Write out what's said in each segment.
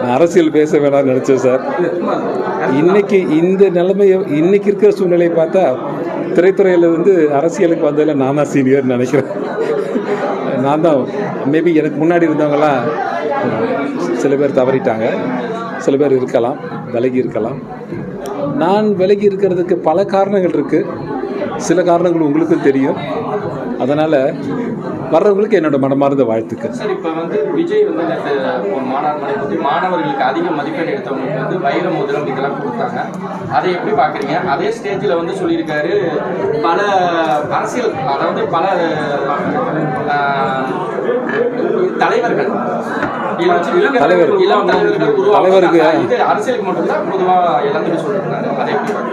நான் அரசியல் பேச வேணாம்னு நினச்சேன் சார். இன்னைக்கு இந்த நிலைமையை இன்னைக்கு இருக்கிற சூழ்நிலையை பார்த்தா திரைத்துறையில் வந்து அரசியலுக்கு வந்ததில் நான் தான் சீனியர்னு நினைக்கிறேன். நான் தான் மேபி எனக்கு முன்னாடி இருந்தவங்களாம் சில பேர் தவறிட்டாங்க. சில பேர் இருக்கலாம் விலகி இருக்கலாம். நான் விலகி இருக்கிறதுக்கு பல காரணங்கள் இருக்குது சில காரணங்கள் உங்களுக்கும் தெரியும். அதனால் வர்றவங்களுக்கு என்னோட மனமார்ந்த வாழ்த்துக்கள். சார் இப்போ வந்து விஜய் வந்து நேற்று ஒரு மாநாடு மாணவர்களுக்கு அதிக மதிப்பெண் எடுத்தவங்களுக்கு வந்து வைர முதலம் இதெல்லாம் கொடுத்தாங்க. அதை எப்படி பார்க்குறீங்க அதே ஸ்டேஜில் வந்து சொல்லியிருக்காரு பல அரசியல் அதாவது பல பார்க்குறீங்க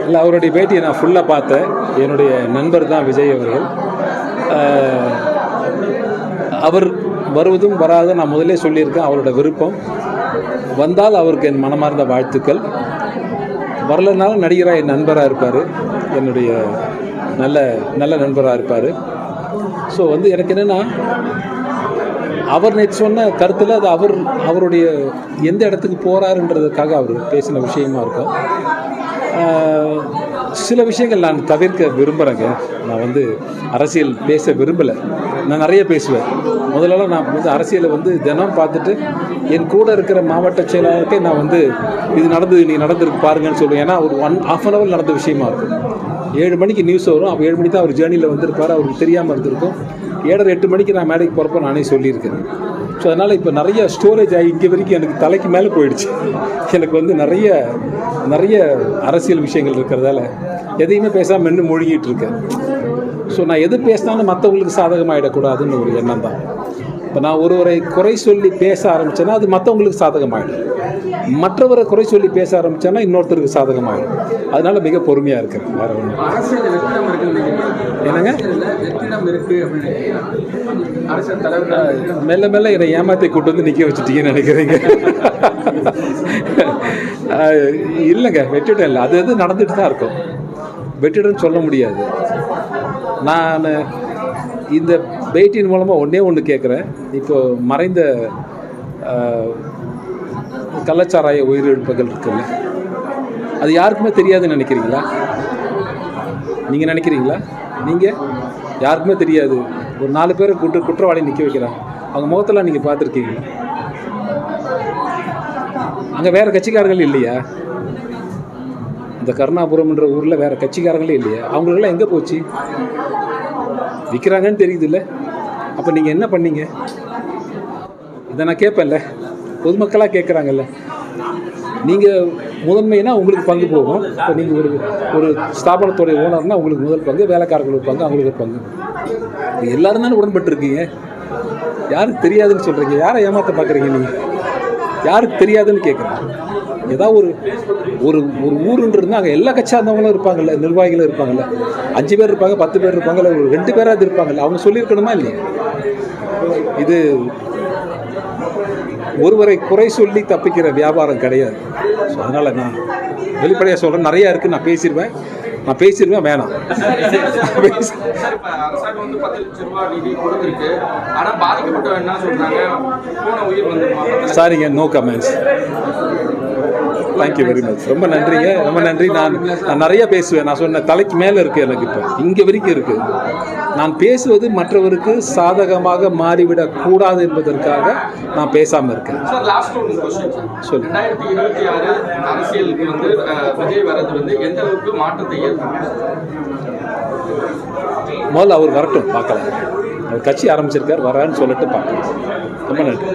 இல்லை அவருடைய பேட்டியை நான் ஃபுல்லாக பார்த்தேன். என்னுடைய நண்பர் தான் விஜய் அவர்கள். அவர் வருவதும் வராதும் நான் முதல்லே சொல்லியிருக்கேன் அவரோட விருப்பம். வந்தால் அவருக்கு என் மனமார்ந்த வாழ்த்துக்கள். வரலனாலும் நடிகராக என் நண்பராக இருப்பார். என்னுடைய நல்ல நல்ல நண்பராக இருப்பார். ஸோ வந்து எனக்கு என்னென்னா அவர் நேற்று சொன்ன கருத்தில் அது அவர் அவருடைய எந்த இடத்துக்கு போகிறாருன்றதுக்காக அவர் பேசின விஷயமா இருக்கும். சில விஷயங்கள் நான் தவிர்க்க விரும்புகிறேங்க நான் வந்து அரசியல் பேச விரும்பலை. நான் நிறைய பேசுவேன். முதலெல்லாம் நான் வந்து அரசியலை வந்து தினம் பார்த்துட்டு என் கூட இருக்கிற மாவட்ட செயலாளருக்கே நான் வந்து இது நடந்தது நீ நடந்திருக்கு பாருங்கன்னு சொல்லுவேன். ஏன்னா ஒரு ஒன் ஆஃப் அன் அவர் நடந்த விஷயமா இருக்கும். ஏழு மணிக்கு நியூஸ் வரும். அப்போ ஏழு மணிக்கு தான் அவர் ஜேர்னியில் வந்திருப்பார். அவருக்கு தெரியாமல் இருந்திருக்கும். ஏழரை எட்டு மணிக்கு நான் மேடைக்கு போகிறப்ப நானே சொல்லியிருக்கேன். ஸோ அதனால் இப்போ நிறைய ஸ்டோரேஜ் ஆகி இங்கே வரைக்கும் எனக்கு தலைக்கு மேலே போயிடுச்சு. எனக்கு வந்து நிறைய நிறைய அரசியல் விஷயங்கள் இருக்கிறதால எதையுமே பேசாமல் மென்று மூழ்கிட்டு இருக்கேன். ஸோ நான் எது பேசினாலும் மற்றவங்களுக்கு சாதகமாகிடக்கூடாதுன்னு ஒரு எண்ணம் தான். இப்போ நான் ஒருவரை குறை சொல்லி பேச ஆரம்பித்தேன்னா அது மற்றவங்களுக்கு சாதகமாகிடும் மற்றவரை குறை சொல்லி பேச ஆரம்பித்தேன்னா இன்னொருத்தருக்கு சாதகமாகிடும் அதனால மிக பொறுமையாக இருக்கிறேன். வேற இருக்கு என்னங்க? மெல்ல மெல்ல என்னை ஏமாத்தி கூட்டு வந்து நிற்க வச்சுட்டீங்கன்னு நினைக்கிறீங்க. இல்லைங்க வெற்றிடம் இல்லை. அது எது நடந்துட்டு தான் இருக்கும். வெற்றிடம் சொல்ல முடியாது. நான் இந்த பேட்டியின் மூலமாக ஒன்றே ஒன்று கேட்குறேன் இப்போ மறைந்த கள்ளச்சாராய உயிரிழப்புகள் இருக்குல்ல. அது யாருக்குமே தெரியாதுன்னு நினைக்கிறீங்களா? நீங்கள் நினைக்கிறீங்களா? நீங்கள் யாருக்குமே தெரியாது. ஒரு நாலு பேரை குற்ற குற்றவாளி நிற்க வைக்கிறாங்க. அவங்க முகத்தெல்லாம் நீங்கள் பார்த்துருக்கீங்களா? அங்கே வேறு கட்சிக்காரர்கள் இல்லையா? இந்த கருணாபுரம்ன்ற ஊரில் வேறு கட்சிக்காரங்களே இல்லையா? அவங்களுக்கெல்லாம் எங்கே போச்சு? விற்கிறாங்கன்னு தெரியுதுல்ல. அப்போ நீங்கள் என்ன பண்ணீங்க? இதை நான் கேட்பேன்ல. பொதுமக்களாக கேட்குறாங்கல்ல. நீங்கள் முதன்மைனா உங்களுக்கு பங்கு போகும். இப்போ நீங்கள் ஒரு ஒரு ஸ்தாபனத்துடைய ஓனர்னால் உங்களுக்கு முதல் பங்கு வேலைக்காரர்களுக்கு பங்கு அவங்களுக்கு பங்கு. இப்ப எல்லாரும் தானே உடன்பட்டுருக்கீங்க? யாருக்கு தெரியாதுன்னு சொல்கிறீங்க யாரை ஏமாற்ற பார்க்குறீங்க நீங்கள் யாருக்கு தெரியாதுன்னு கேட்குறேன் ஏதாவது ஒரு ஒரு ஒரு ஊருன்றது அங்கே எல்லா கட்சியாக இருந்தவங்களும் இருப்பாங்கல்ல நிர்வாகிகளும் இருப்பாங்கல்ல. அஞ்சு பேர் இருப்பாங்க பத்து பேர் இருப்பாங்கல்ல ஒரு ரெண்டு பேராவது இருப்பாங்கல்ல. அவங்க சொல்லியிருக்கணுமா இல்லையா? இது ஒருவரை குறை சொல்லி தப்பிக்கிற வியாபாரம் கிடையாது. ஸோ அதனால் நான் வெளிப்படையாக சொல்கிறேன் நிறையா இருக்குது நான் பேசிடுவேன். நான் பேசிடுவேன் வேணாம். சாரிங்க no comments thank you very much ரொம்ப நன்றிங்க. ரொம்ப நன்றி. நான் நான் நிறைய பேசுவேன். நான் சொன்ன தலைக்கு மேலே இருக்குது எனக்கு இப்போ. இங்கே வரைக்கும் இருக்குது நான் பேசுவது மற்றவருக்கு சாதகமாக மாறிவிடக் கூடாது என்பதற்காக நான் பேசாமல் இருக்கேன். சொல்லு. முதல்ல அவர் வரட்டும் பார்க்கலாம். அவர் கட்சி ஆரம்பிச்சிருக்கார் வரான்னு சொல்லிட்டு பார்க்கலாம். ரொம்ப நன்றி.